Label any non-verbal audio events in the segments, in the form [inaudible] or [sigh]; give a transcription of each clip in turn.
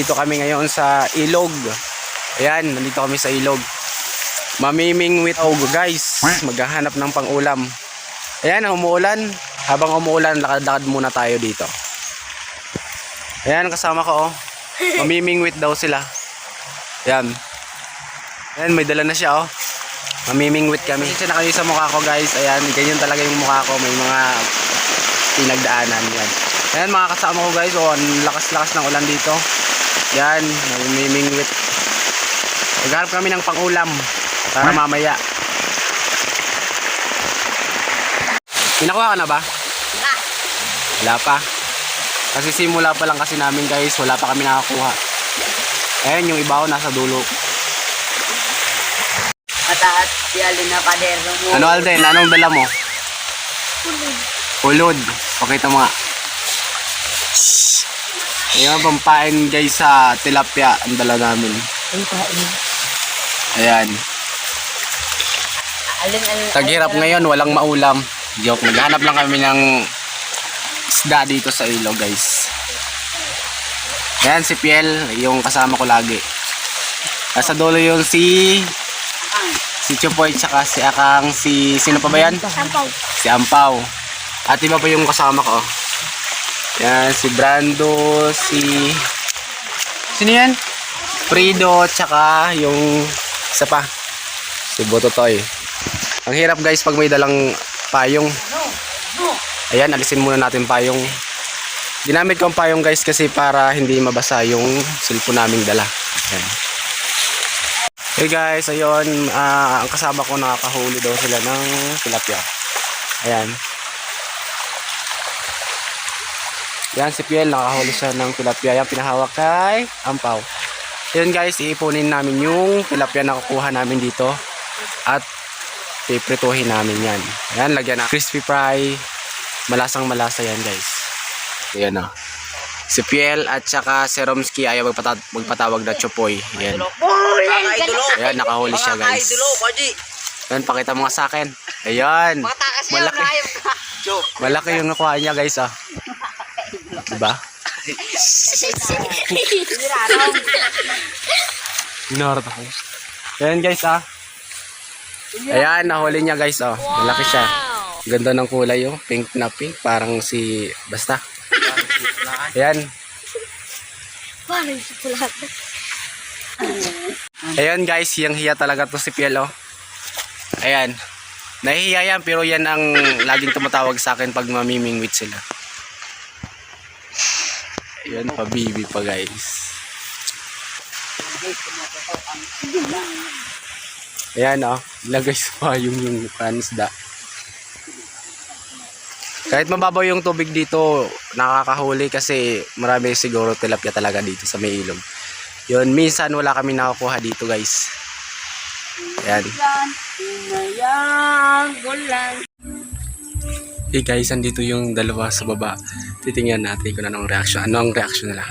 nandito kami ngayon sa ilog. Ayan, nandito kami sa ilog. Mamiming with og guys. Maghahanap ng pang-ulam. Ayan, umuulan. Habang umuulan, lakad-lakad muna tayo dito. Ayan, kasama ko oh. Mamiming with daw sila. Ayan. Ayan, may dala na siya oh. Mamimingwit kami. Kasi na kayo sa mukha ko guys. Ayan, ganyan talaga yung mukha ko. May mga pinagdaanan yan. Ayan mga kasama ko guys. Oh, ang lakas-lakas ng ulan dito. Yan, mamimingwit. Magharap kami ng pangulam. Para mamaya. Pinakuha ka na ba? Wala pa. Kasi simula pa lang kasi namin guys. Wala pa kami nakakuha. Ayan, yung iba ko nasa dulo. Mataas si Alin na kadero mo. Ano Alden? Anong dala mo? Pulod. Pakita mo nga. Ayan, pampain guys sa tilapia ang dala namin. Ay, pain. Ayan. Alin, alin. Taghirap ngayon, walang maulam. Joke, naghanap lang kami ng isda dito sa ilog guys. Ayan, si Piel, yung kasama ko lagi. Nasa dulo yung si... Si Chupoy, tsaka si Akang, si... Sino pa ba yan? Sampaw. si Ampaw. At iba pa yung kasama ko. Yan, si Brando, si... Sino yan? Frido, tsaka yung isa pa. Si Bototoy. Ang hirap guys pag may dalang payong. Ayan, alisin muna natin payong. Ginamit ko ang payong guys kasi para hindi mabasa yung cellphone naming dala. Ayan. Hey guys, ayun, ah, ang kasama ko nakakahuli daw sila ng tilapia. Ayan. Yan si Piel, nakahuli siya ng tilapia. Yan, pinahawak kay Ampaw. Yan guys, iipunin namin yung tilapia na kukuha namin dito. At piprituhin namin yan. Yan, lagyan na crispy fry. Malasang malasa yan guys. Ayan o. Si Piel at saka si Romski ayaw magpata- magpatawag na Chopoy. Yan. Ayan, nakahuli siya guys. Yan, pakita mo nga sa akin. Ayan. Yan, Malaki. Malaki yung nakuha niya guys ah. Diba? Ginarap ako. Ayan guys ah. Ayan, nahuli niya guys oh. Malaki siya. Ganda ng kulay oh. Pink na pink. Parang si... Basta. Ayan. Parang sa pulat. Ayan guys, hiyang hiya talaga to si Piel oh. Ayan. Nahihiya yan pero yan ang laging tumatawag sa akin pag mamimingwit sila. Ayan, pabibi pa guys. Ayan oh, ilagay sa payong yung panisda. Kahit mababaw yung tubig dito, nakakahuli kasi marami siguro tilapia talaga dito sa may ilog. Yun, minsan wala kami nakakuha dito guys. Ayan. Hey guys, andito yung dalawa sa baba. Titingnan natin kung anong reaction. Ano ang reaction nila?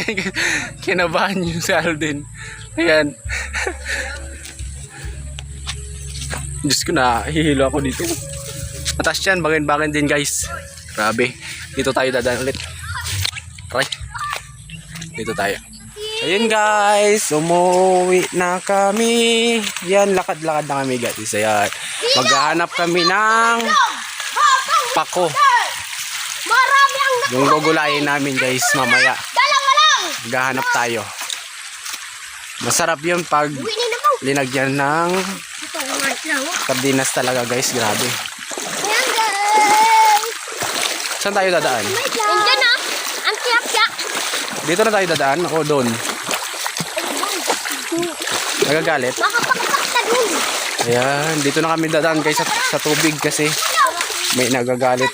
[laughs] Kinabahan yung si Alden. Ayan. Diyos ko na, hihilo ako dito. Mataas yan, bagay-bagay din guys. Grabe. Dito tayo dadaan ulit. Try. Dito tayo. Ayun guys, umuwi na kami. Yan, lakad-lakad na kami guys. Ayan. Maghahanap kami ng pako. Yung gugulayin namin guys mamaya. Maghahanap tayo. Masarap yun pag linagyan ng lang. sardinas talaga guys. Grabe. Yan guys. Saan tayo dadaan? Nandiyan na. Ang tiyak-tiyak. Dito na tayo dadaan o doon? Nagagalit? Ayan, dito na kami dadaan guys sa, sa tubig kasi may nagagalit.